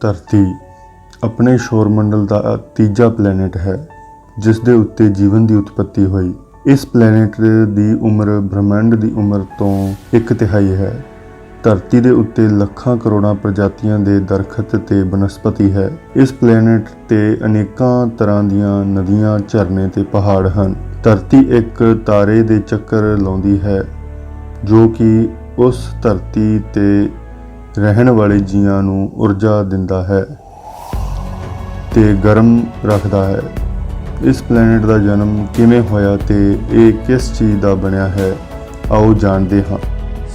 ਧਰਤੀ ਆਪਣੇ ਸ਼ੋਰਮੰਡਲ ਦਾ ਤੀਜਾ ਪਲੈਨਟ ਹੈ, ਜਿਸ ਦੇ ਉੱਤੇ ਜੀਵਨ ਦੀ ਉਤਪਤੀ ਹੋਈ। ਇਸ ਪਲੈਨਟ ਦੀ ਉਮਰ ਬ੍ਰਹਿਮੰਡ ਦੀ ਉਮਰ ਤੋਂ ਇੱਕ ਤਿਹਾਈ ਹੈ। ਧਰਤੀ ਦੇ ਉੱਤੇ ਲੱਖਾਂ ਕਰੋੜਾਂ ਪ੍ਰਜਾਤੀਆਂ ਦੇ ਦਰਖਤ ਤੇ ਬਨਸਪਤੀ ਹੈ। ਇਸ ਪਲੈਨਟ ਤੇ ਅਨੇਕਾਂ ਤਰ੍ਹਾਂ ਦੀਆਂ ਨਦੀਆਂ, ਝਰਨੇ ਤੇ ਪਹਾੜ ਹਨ। ਧਰਤੀ ਇੱਕ ਤਾਰੇ ਦੇ ਚੱਕਰ ਲਾਉਂਦੀ ਹੈ, ਜੋ ਕਿ ਉਸ ਧਰਤੀ ਤੇ ਰਹਿਣ ਵਾਲੇ ਜੀਆਂ ਨੂੰ ਊਰਜਾ ਦਿੰਦਾ ਹੈ ਤੇ ਗਰਮ ਰੱਖਦਾ ਹੈ। ਇਸ ਪਲੈਨਟ ਦਾ ਜਨਮ ਕਿਵੇਂ ਹੋਇਆ ਤੇ ਇਹ ਕਿਸ ਚੀਜ਼ ਦਾ ਬਣਿਆ ਹੈ, ਆਓ ਜਾਣਦੇ ਹਾਂ।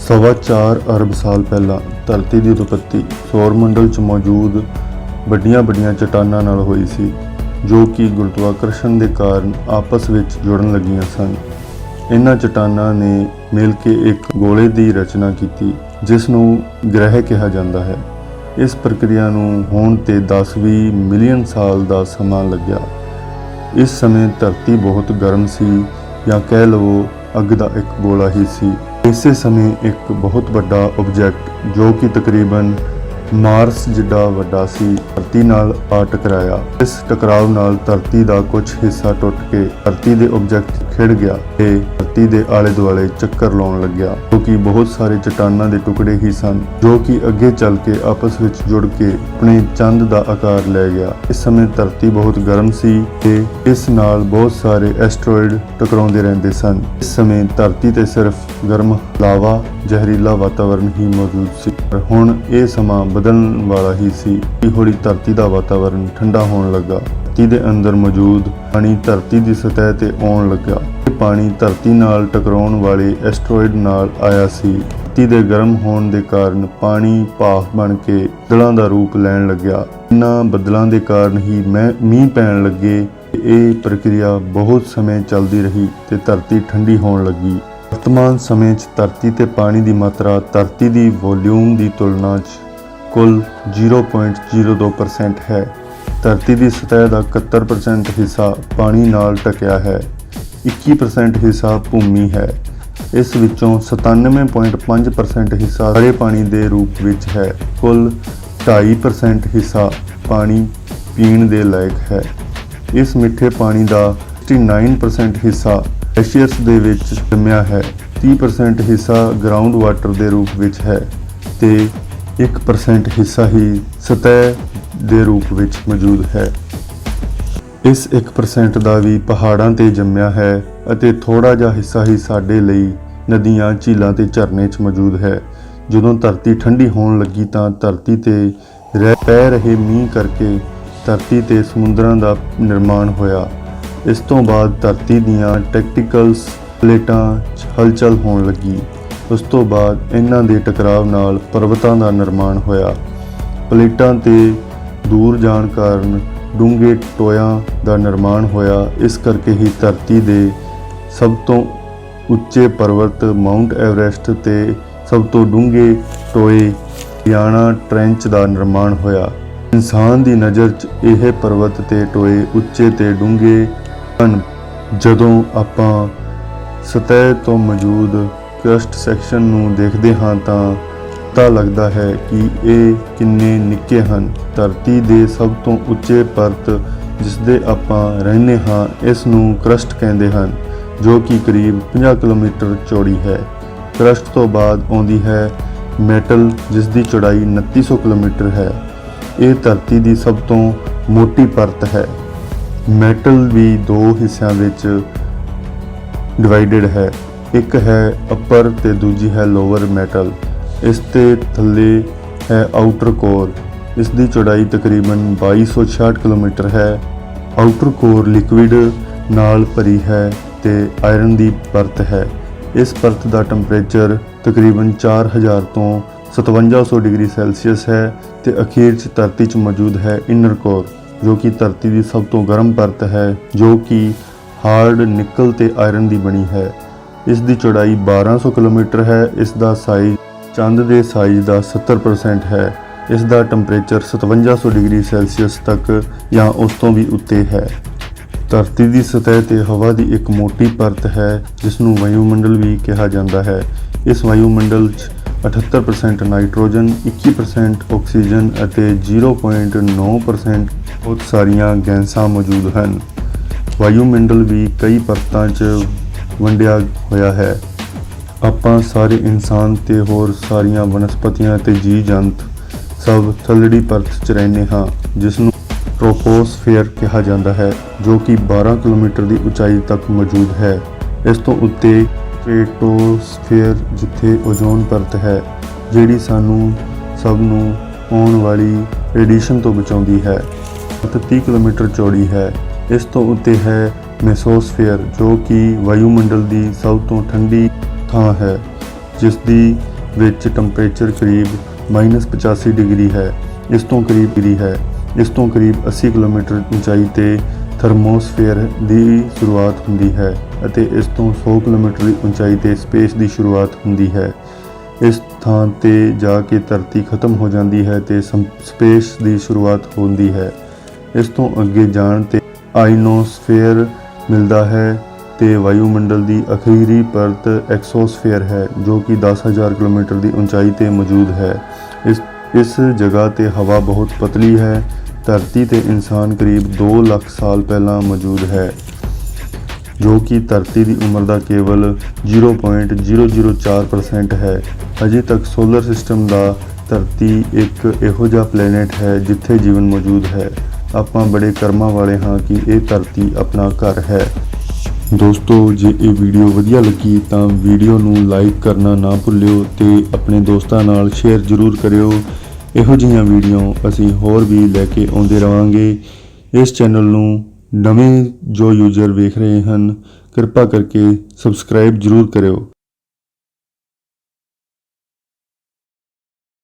ਸਵਾ ਚਾਰ ਅਰਬ ਸਾਲ ਪਹਿਲਾਂ ਧਰਤੀ ਦੀ ਉਤਪਤੀ ਸੌਰ ਮੰਡਲ 'ਚ ਮੌਜੂਦ ਵੱਡੀਆਂ-ਵੱਡੀਆਂ ਚਟਾਨਾਂ ਨਾਲ ਹੋਈ ਸੀ, ਜੋ ਕਿ ਗੁਰਦਵਾਕਰਸ਼ਣ ਦੇ ਕਾਰਨ ਆਪਸ ਵਿੱਚ ਜੁੜਨ ਲੱਗੀਆਂ ਸਨ। ਇਹਨਾਂ ਚਟਾਨਾਂ ਨੇ ਮਿਲ ਕੇ ਇੱਕ ਗੋਲੇ ਦੀ ਰਚਨਾ ਕੀਤੀ ਜਿਸ ਨੂੰ ਗ੍ਰਹਿ ਕਿਹਾ ਜਾਂਦਾ ਹੈ। ਇਸ ਪ੍ਰਕਿਰਿਆ ਨੂੰ ਹੋਣ ਤੇ 10-20 ਮਿਲੀਅਨ ਸਾਲ ਦਾ ਸਮਾਂ ਲੱਗਿਆ। ਇਸ ਸਮੇਂ ਧਰਤੀ ਬਹੁਤ ਗਰਮ ਸੀ ਜਾਂ ਕਹਿ ਲਵੋ ਅੱਗ ਦਾ ਇੱਕ ਗੋਲਾ ਹੀ ਸੀ। ਇਸੇ ਸਮੇਂ ਇੱਕ ਬਹੁਤ ਵੱਡਾ ਆਬਜੈਕਟ ਜੋ ਕਿ ਤਕਰੀਬਨ ਮਾਰਸ ਜਿੱਡਾ ਵੱਡਾ ਸੀ, ਧਰਤੀ ਨਾਲ ਆ ਟਕਰਾਇਆ ਇਸ ਟਕਰਾਅ ਨਾਲ ਧਰਤੀ ਦਾ ਕੁਝ ਹਿੱਸਾ ਟੁੱਟ ਕੇ ਧਰਤੀ ਦੇ ਆਬਜੈਕਟ ਖਿੜ ਗਿਆ ਤੇ ਧਰਤੀ ਦੇ ਆਲੇ ਦੁਆਲੇ ਚੱਕਰ ਲਾਉਣ ਲੱਗਿਆ ਕਿਉਂਕਿ ਬਹੁਤ ਸਾਰੇ ਚਟਾਨਾਂ ਦੇ ਟੁਕੜੇ ਹੀ ਸਨ, ਜੋ ਕਿ ਅੱਗੇ ਚੱਲ ਕੇ ਆਪਸ ਵਿੱਚ ਜੁੜ ਕੇ ਆਪਣੇ ਚੰਦ ਦਾ ਆਕਾਰ ਲੈ ਗਿਆ। ਇਸ ਸਮੇਂ ਧਰਤੀ ਬਹੁਤ ਗਰਮ ਸੀ ਤੇ ਇਸ ਨਾਲ ਬਹੁਤ ਸਾਰੇ ਐਸਟਰੋਇਡ ਟਕਰਾਉਂਦੇ ਰਹਿੰਦੇ ਸਨ। ਇਸ ਸਮੇਂ ਧਰਤੀ ਤੇ ਸਿਰਫ ਗਰਮ ਲਾਵਾ ਜ਼ਹਿਰੀਲਾ ਵਾਤਾਵਰਣ ਹੀ ਮੌਜੂਦ ਸੀ। ਹੁਣ ਇਹ ਸਮਾਂ ਬਦਲਣ ਵਾਲਾ ਹੀ ਸੀ। ਕਿ ਹੌਲੀ ਧਰਤੀ ਦਾ ਵਾਤਾਵਰਣ ਠੰਡਾ ਹੋਣ ਲੱਗਾ। ਧਰਤੀ ਦੇ ਅੰਦਰ ਮੌਜੂਦ ਪਾਣੀ ਧਰਤੀ ਦੀ ਸਤਹ ਤੇ ਆਉਣ ਲੱਗਾ ਇਹ ਪਾਣੀ ਧਰਤੀ ਨਾਲ ਟਕਰਾਉਣ ਵਾਲੇ ਐਸਟਰੋਇਡ ਨਾਲ ਆਇਆ ਸੀ। ਧਰਤੀ ਦੇ ਗਰਮ ਹੋਣ ਦੇ ਕਾਰਨ ਪਾਣੀ ਭਾਫ ਬਣ ਕੇ ਬੱਦਲਾਂ ਦਾ ਰੂਪ ਲੈਣ ਲੱਗਿਆ। ਇਨ੍ਹਾਂ ਬੱਦਲਾਂ ਦੇ ਕਾਰਨ ਹੀ ਮੈਂ ਮੀਂਹ ਪੈਣ ਲੱਗੇ। ਇਹ ਪ੍ਰਕਿਰਿਆ ਬਹੁਤ ਸਮੇਂ ਚੱਲਦੀ ਰਹੀ ਤੇ ਧਰਤੀ ਠੰਡੀ ਹੋਣ ਲੱਗੀ। ਵਰਤਮਾਨ ਸਮੇਂ 'ਚ ਧਰਤੀ ਤੇ ਪਾਣੀ ਦੀ ਮਾਤਰਾ, ਧਰਤੀ ਦੀ ਵੋਲਿਊਮ ਦੀ ਤੁਲਨਾ 'ਚ ਕੁੱਲ 0.02% ਹੈ। ਧਰਤੀ ਦੀ ਸਤਹ ਦਾ 71% ਹਿੱਸਾ ਪਾਣੀ ਨਾਲ ਢਕਿਆ ਹੈ। 21% ਹਿੱਸਾ ਭੂਮੀ ਹੈ। ਇਸ ਵਿੱਚੋਂ 97.5% ਹਿੱਸਾ ਹਰੇ ਪਾਣੀ ਦੇ ਰੂਪ ਵਿੱਚ ਹੈ। ਕੁੱਲ 2.5% ਹਿੱਸਾ ਪਾਣੀ ਪੀਣ ਦੇ ਲਾਇਕ ਹੈ। ਇਸ ਮਿੱਠੇ ਪਾਣੀ ਦਾ 69% ਹਿੱਸਾ ਐਸ਼ੀਅਰਸ ਦੇ ਵਿੱਚ ਜੰਮਿਆ ਹੈ। 30% ਹਿੱਸਾ ਗਰਾਊਂਡ ਵਾਟਰ ਦੇ ਰੂਪ ਵਿੱਚ ਹੈ ਤੇ 1% ਹਿੱਸਾ ਹੀ ਸਤਹ ਦੇ ਰੂਪ ਵਿੱਚ ਮੌਜੂਦ ਹੈ। ਇਸ 1% ਦਾ ਵੀ ਪਹਾੜਾਂ ਤੇ ਜੰਮਿਆ ਹੈ ਅਤੇ ਥੋੜਾ ਜਿਹਾ ਹਿੱਸਾ ਹੀ ਸਾਡੇ ਲਈ ਨਦੀਆਂ, ਝੀਲਾਂ ਤੇ ਝਰਨੇ 'ਚ ਮੌਜੂਦ ਹੈ। ਜਦੋਂ ਧਰਤੀ ਠੰਡੀ ਹੋਣ ਲੱਗੀ ਤਾਂ ਧਰਤੀ ਤੇ ਰਹਿ, ਪੈ ਰਹੇ ਮੀਂਹ ਕਰਕੇ ਧਰਤੀ ਤੇ ਸਮੁੰਦਰਾਂ ਦਾ ਨਿਰਮਾਣ ਹੋਇਆ। ਇਸ ਤੋਂ ਬਾਅਦ ਧਰਤੀ ਦੀਆਂ ਟੈਕਟੀਕਲਸ ਪਲੇਟਾਂ ਹਲਚਲ ਹੋਣ ਲੱਗੀ। ਉਸ ਤੋਂ ਬਾਅਦ ਇਹਨਾਂ ਦੇ ਟਕਰਾਵ ਨਾਲ ਪਰਬਤਾਂ ਦਾ ਨਿਰਮਾਣ ਹੋਇਆ। ਪਲੇਟਾਂ ਤੇ ਦੂਰ ਜਾਣ ਕਾਰਨ ਡੂੰਘੇ ਟੋਇਆਂ ਦਾ ਨਿਰਮਾਣ ਹੋਇਆ। ਇਸ ਕਰਕੇ ਹੀ ਧਰਤੀ ਦੇ ਸਭ ਤੋਂ ਉੱਚੇ ਪਰਬਤ ਮਾਊਂਟ ਐਵਰੈਸਟ ਤੇ ਸਭ ਤੋਂ ਡੂੰਘੇ ਟੋਏ ਯਾਨਾ ਟ੍ਰੈਂਚ ਦਾ ਨਿਰਮਾਣ ਹੋਇਆ। ਇਨਸਾਨ ਦੀ ਨਜ਼ਰ 'ਚ ਇਹ ਪਰਬਤ ਤੇ ਟੋਏ ਉੱਚੇ ਤੇ ਡੂੰਘੇ ਜਦੋਂ ਆਪਾਂ ਸਤਹ ਤੋਂ ਮੌਜੂਦ ਕਰਸਟ ਸੈਕਸ਼ਨ ਨੂੰ ਦੇਖਦੇ ਹਾਂ ਤਾਂ ਪਤਾ ਲੱਗਦਾ ਹੈ ਕਿ ਇਹ ਕਿੰਨੇ ਨਿੱਕੇ ਹਨ। ਧਰਤੀ ਦੇ ਸਭ ਤੋਂ ਉੱਚੇ ਪਰਤ ਜਿਸ ਦੇ ਆਪਾਂ ਰਹਿੰਦੇ ਹਾਂ, ਇਸ ਨੂੰ ਕਰਸਟ ਕਹਿੰਦੇ ਹਨ, ਜੋ ਕਿ ਕਰੀਬ 50 ਕਿਲੋਮੀਟਰ ਚੌੜੀ ਹੈ। ਕਰਸਟ ਤੋਂ ਬਾਅਦ ਆਉਂਦੀ ਹੈ ਮੈਟਲ ਜਿਸ ਦੀ ਚੌੜਾਈ 2900 ਕਿਲੋਮੀਟਰ ਹੈ। ਇਹ ਧਰਤੀ ਦੀ ਸਭ ਤੋਂ ਮੋਟੀ ਪਰਤ ਹੈ। ਮੈਟਲ ਵੀ ਦੋ ਹਿੱਸਿਆਂ ਵਿੱਚ ਡਿਵਾਈਡਡ ਹੈ। ਇੱਕ ਹੈ ਅਪਰ ਤੇ ਦੂਜੀ ਹੈ ਲੋਅਰ ਮੈਟਲ ਇਸ ਤੇ ਥੱਲੇ ਹੈ ਆਊਟਰ ਕੋਰ ਇਸ ਦੀ ਚੌੜਾਈ ਤਕਰੀਬਨ 2266 ਕਿਲੋਮੀਟਰ ਹੈ। ਆਊਟਰ ਕੋਰ ਲਿਕੁਇਡ ਨਾਲ ਭਰੀ ਹੈ ਤੇ ਆਇਰਨ ਦੀ ਪਰਤ ਹੈ। ਇਸ ਪਰਤ ਦਾ ਟੈਂਪਰੇਚਰ ਤਕਰੀਬਨ 4000 ਤੋਂ 5700 ਡਿਗਰੀ ਸੈਲਸੀਅਸ ਹੈ ਤੇ ਅਖੀਰ 'ਚ ਧਰਤੀ 'ਚ ਮੌਜੂਦ ਹੈ ਇਨਰ ਕੋਰ ਜੋ ਕਿ ਧਰਤੀ ਦੀ ਸਭ ਤੋਂ ਗਰਮ ਪਰਤ ਹੈ, ਜੋ ਕਿ ਹਾਰਡ ਨਿਕਲ ਤੇ ਆਇਰਨ ਦੀ ਬਣੀ ਹੈ। ਇਸ ਦੀ ਚੌੜਾਈ 1200 ਕਿਲੋਮੀਟਰ ਹੈ, ਇਸ ਦਾ ਸਾਈਜ਼ ਚੰਦ ਦੇ ਸਾਈਜ਼ ਦਾ 70% ਹੈ। ਇਸ ਦਾ ਟੈਂਪਰੇਚਰ 5700 ਡਿਗਰੀ ਸੈਲਸੀਅਸ ਤੱਕ ਜਾਂ ਉਸ ਤੋਂ ਵੀ ਉੱਤੇ ਹੈ। ਧਰਤੀ ਦੀ ਸਤਹ ਤੇ ਹਵਾ ਦੀ ਇੱਕ ਮੋਟੀ ਪਰਤ ਹੈ ਜਿਸ ਨੂੰ ਵਾਯੂਮੰਡਲ ਵੀ ਕਿਹਾ ਜਾਂਦਾ ਹੈ। ਇਸ ਵਾਯੂਮੰਡਲ 'ਚ 78% ਨਾਈਟ੍ਰੋਜਨ 21% ਆਕਸੀਜਨ ਅਤੇ 0.9% ਬਹੁਤ ਸਾਰੀਆਂ ਗੈਸਾਂ ਮੌਜੂਦ ਹਨ। ਵਾਯੂਮੰਡਲ ਵੀ ਕਈ ਪਰਤਾਂ 'ਚ ਵੰਡਿਆ ਹੋਇਆ ਹੈ। ਆਪਾਂ ਸਾਰੇ ਇਨਸਾਨ ਤੇ ਹੋਰ ਸਾਰੀਆਂ ਵਨਸਪਤੀਆਂ ਤੇ ਜੀਵ ਜੰਤ ਸਭ ਥੱਲੜੀ ਪਰਤ 'ਚ ਰਹਿੰਦੇ ਹਾਂ ਜਿਸ ਨੂੰ ਟ੍ਰੋਪੋਸਫੇਅਰ ਕਿਹਾ ਜਾਂਦਾ ਹੈ, ਜੋ ਕਿ 12 ਕਿਲੋਮੀਟਰ ਦੀ ਉਚਾਈ ਤੱਕ ਮੌਜੂਦ ਹੈ। ਇਸ ਤੋਂ ਉੱਤੇ ਸਟ੍ਰੇਟੋਸਫੇਅਰ ਜਿੱਥੇ ਓਜ਼ੋਨ ਪਰਤ ਹੈ, ਜਿਹੜੀ ਸਾਨੂੰ ਸਭ ਨੂੰ ਆਉਣ ਵਾਲੀ ਰੇਡੀਏਸ਼ਨ ਤੋਂ ਬਚਾਉਂਦੀ ਹੈ। ਅਤੇ 30 ਕਿਲੋਮੀਟਰ ਚੌੜੀ ਹੈ। ਇਸ ਤੋਂ ਉੱਤੇ ਹੈ ਮੈਸੋਸਫੇਅਰ, ਜੋ ਕਿ ਵਾਯੂਮੰਡਲ ਦੀ ਸਭ ਤੋਂ ਠੰਡੀ ਥਾਂ ਹੈ, ਜਿਸ ਦੀ ਵਿੱਚ ਟੈਂਪਰੇਚਰ ਕਰੀਬ -85 ਡਿਗਰੀ ਹੈ। ਇਸ ਤੋਂ ਕਰੀਬ ਡਿਗਰੀ ਹੈ। ਇਸ ਤੋਂ ਕਰੀਬ 80 ਕਿਲੋਮੀਟਰ ਉਚਾਈ ਤੇ ਥਰਮੋਸਫੇਅਰ ਦੀ ਸ਼ੁਰੂਆਤ ਹੁੰਦੀ ਹੈ ਅਤੇ ਇਸ ਤੋਂ 100 ਕਿਲੋਮੀਟਰ ਦੀ ਉਚਾਈ ਤੇ ਸਪੇਸ ਦੀ ਸ਼ੁਰੂਆਤ ਹੁੰਦੀ ਹੈ। ਇਸ ਥਾਂ ਤੇ ਜਾ ਕੇ ਧਰਤੀ ਖਤਮ ਹੋ ਜਾਂਦੀ ਹੈ ਤੇ ਸਪੇਸ ਦੀ ਸ਼ੁਰੂਆਤ ਹੁੰਦੀ ਹੈ। ਇਸ ਤੋਂ ਅੱਗੇ ਜਾਣ ਤੇ ਆਇਨੋਸਫੇਅਰ ਮਿਲਦਾ ਹੈ ਤੇ ਵਾਯੂਮੰਡਲ ਦੀ ਅਖੀਰੀ ਪਰਤ ਐਕਸੋਸਫੇਅਰ ਹੈ, ਜੋ ਕਿ 10000 ਕਿਲੋਮੀਟਰ ਦੀ ਉਚਾਈ ਤੇ ਮੌਜੂਦ ਹੈ। ਇਸ ਇਸ ਜਗ੍ਹਾ ਤੇ ਹਵਾ ਬਹੁਤ ਪਤਲੀ ਹੈ, ਧਰਤੀ ਤੇ ਇਨਸਾਨ ਕਰੀਬ 2 ਲੱਖ ਸਾਲ ਪਹਿਲਾਂ ਮੌਜੂਦ ਹੈ, ਜੋ ਕਿ ਧਰਤੀ ਦੀ ਉਮਰ ਦਾ ਕੇਵਲ 0.004% ਹੈ। ਅਜੇ ਤੱਕ ਸੋਲਰ ਸਿਸਟਮ ਦਾ ਧਰਤੀ ਇੱਕ ਇਹੋ ਜਿਹਾ ਪਲੈਨਟ ਹੈ ਜਿੱਥੇ ਜੀਵਨ ਮੌਜੂਦ ਹੈ। ਆਪਾਂ ਬੜੇ ਕਰਮਾਂ ਵਾਲੇ ਹਾਂ ਕਿ ਇਹ ਧਰਤੀ ਆਪਣਾ ਘਰ ਹੈ। ਦੋਸਤੋ, ਜੇ ਇਹ ਵੀਡੀਓ ਵਧੀਆ ਲੱਗੀ ਤਾਂ ਵੀਡੀਓ ਨੂੰ ਲਾਈਕ ਕਰਨਾ ਨਾ ਭੁੱਲਿਓ ਤੇ ਆਪਣੇ ਦੋਸਤਾਂ ਨਾਲ ਸ਼ੇਅਰ ਜ਼ਰੂਰ ਕਰਿਓ। ਇਹੋ ਜਿਹੀਆਂ ਵੀਡੀਓ ਅਸੀਂ ਹੋਰ ਵੀ ਲੈ ਕੇ ਆਉਂਦੇ ਰਵਾਂਗੇ। ਇਸ ਚੈਨਲ ਨੂੰ ਨਵੇਂ ਜੋ ਯੂਜ਼ਰ ਵੇਖ ਰਹੇ ਹਨ, ਕਿਰਪਾ ਕਰਕੇ ਸਬਸਕ੍ਰਾਈਬ ਜ਼ਰੂਰ ਕਰਿਓ।